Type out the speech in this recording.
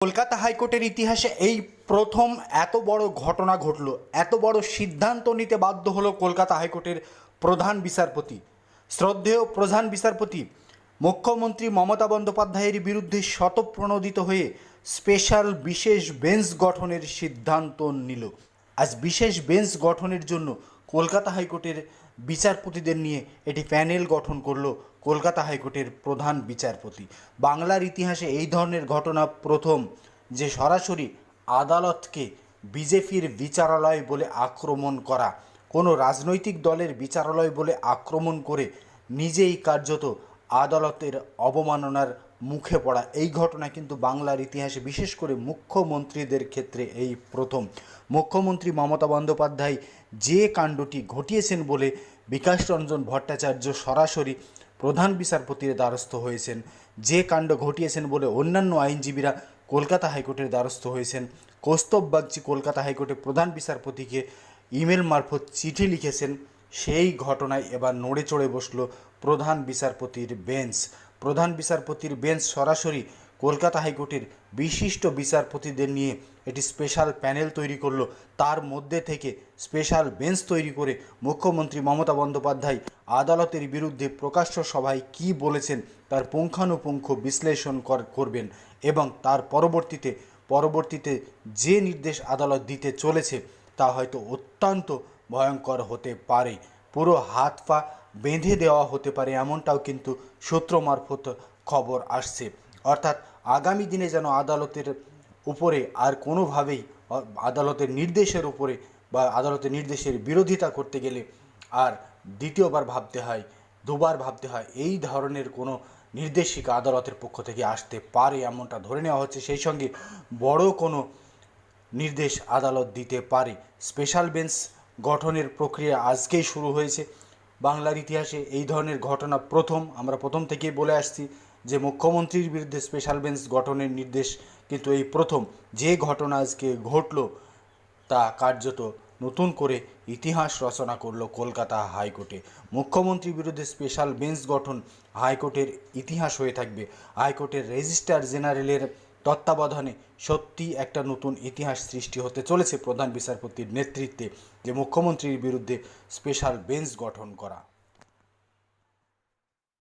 কলকাতা হাইকোর্টের ইতিহাসে এই প্রথম এত বড় ঘটনা ঘটলো, এত বড় সিদ্ধান্ত নিতে বাধ্য হলো কলকাতা হাইকোর্টের প্রধান বিচারপতি। শ্রদ্ধেয় প্রধান বিচারপতি, মুখ্যমন্ত্রী মমতা বন্দ্যোপাধ্যায়ের বিরুদ্ধে শতপ্রণোদিত হয়ে স্পেশাল বিশেষ বেঞ্চ গঠনের সিদ্ধান্ত নিল। আজ বিশেষ বেঞ্চ গঠনের জন্য কলকাতা হাইকোর্টের বিচারপতিদের নিয়ে এটি প্যানেল গঠন করল কলকাতা হাইকোর্টের প্রধান বিচারপতি। বাংলার ইতিহাসে এই ধরনের ঘটনা প্রথম, যে সরাসরি আদালতকে বিজেপির বিচারালয় বলে আক্রমণ করা, কোনো রাজনৈতিক দলের বিচারালয় বলে আক্রমণ করে নিজেই কার্যত আদালতের অবমাননার মুখে পড়া। এই ঘটনা কিন্তু বাংলার ইতিহাসে বিশেষ করে মুখ্যমন্ত্রীদের ক্ষেত্রে এই প্রথম। মুখ্যমন্ত্রী মমতা বন্দ্যোপাধ্যায় যে কাণ্ডটি ঘটিয়েছেন বলে বিকাশ রঞ্জন ভট্টাচার্য সরাসরি প্রধান বিচারপতির দ্বারস্থ হয়েছেন। যে কাণ্ড ঘটিয়েছেন বলে অন্যান্য আইনজীবীরা কলকাতা হাইকোর্টের দ্বারস্থ হয়েছেন। কৌস্তব বাগচি কলকাতা হাইকোর্টে প্রধান বিচারপতিকে ইমেল মারফত চিঠি লিখেছেন। সেই ঘটনায় এবার নড়ে চড়ে বসল প্রধান বিচারপতির বেঞ্চ। প্রধান বিচারপতির বেঞ্চ সরাসরি কলকাতা হাইকোর্টের বিশিষ্ট বিচারপতিদের নিয়ে এটি স্পেশাল প্যানেল তৈরি করল। তার মধ্যে থেকে স্পেশাল বেঞ্চ তৈরি করে মুখ্যমন্ত্রী মমতা বন্দ্যোপাধ্যায় আদালতের বিরুদ্ধে প্রকাশ্য সভায় কী বলেছেন তার পুঙ্খানুপুঙ্খ বিশ্লেষণ কর- করবেন এবং তার পরবর্তীতে পরবর্তীতে যে নির্দেশ আদালত দিতে চলেছে তা হয়তো অত্যন্ত ভয়ঙ্কর হতে পারে। পুরো হাত পা বেঁধে দেওয়া হতে পারে এমনটাও কিন্তু সূত্র মারফত খবর আসছে। অর্থাৎ আগামী দিনে যেন আদালতের উপরে আর কোনোভাবেই, আদালতের নির্দেশের উপরে বা আদালতের নির্দেশের বিরোধিতা করতে গেলে আর দ্বিতীয়বার ভাবতে হয়, দুবার ভাবতে হয়, এই ধরনের কোনো নির্দেশিকা আদালতের পক্ষ থেকে আসতে পারে এমনটা ধরে নেওয়া হচ্ছে। সেই সঙ্গে বড় কোনো নির্দেশ আদালত দিতে পারে। স্পেশাল বেঞ্চ গঠনের প্রক্রিয়া আজকেই শুরু হয়েছে। বাংলার ইতিহাসে এই ধরনের ঘটনা প্রথম, আমরা প্রথম থেকেই বলে আসছি। যে মুখ্যমন্ত্রীর বিরুদ্ধে স্পেশাল বেঞ্চ গঠনের নির্দেশ, কিন্তু এই প্রথম যে ঘটনা আজকে ঘটলো, তা কার্যত নতুন করে ইতিহাস রচনা করল কলকাতা হাইকোর্টে। মুখ্যমন্ত্রীর বিরুদ্ধে স্পেশাল বেঞ্চ গঠন হাইকোর্টের ইতিহাস হয়ে থাকবে। হাইকোর্টের রেজিস্ট্রার জেনারেলের তত্ত্বাবধানে সত্যি একটা নতুন ইতিহাস সৃষ্টি হতে চলেছে প্রধান বিচারপতির নেতৃত্বে যে মুখ্যমন্ত্রীর বিরুদ্ধে স্পেশাল বেঞ্চ গঠন করা।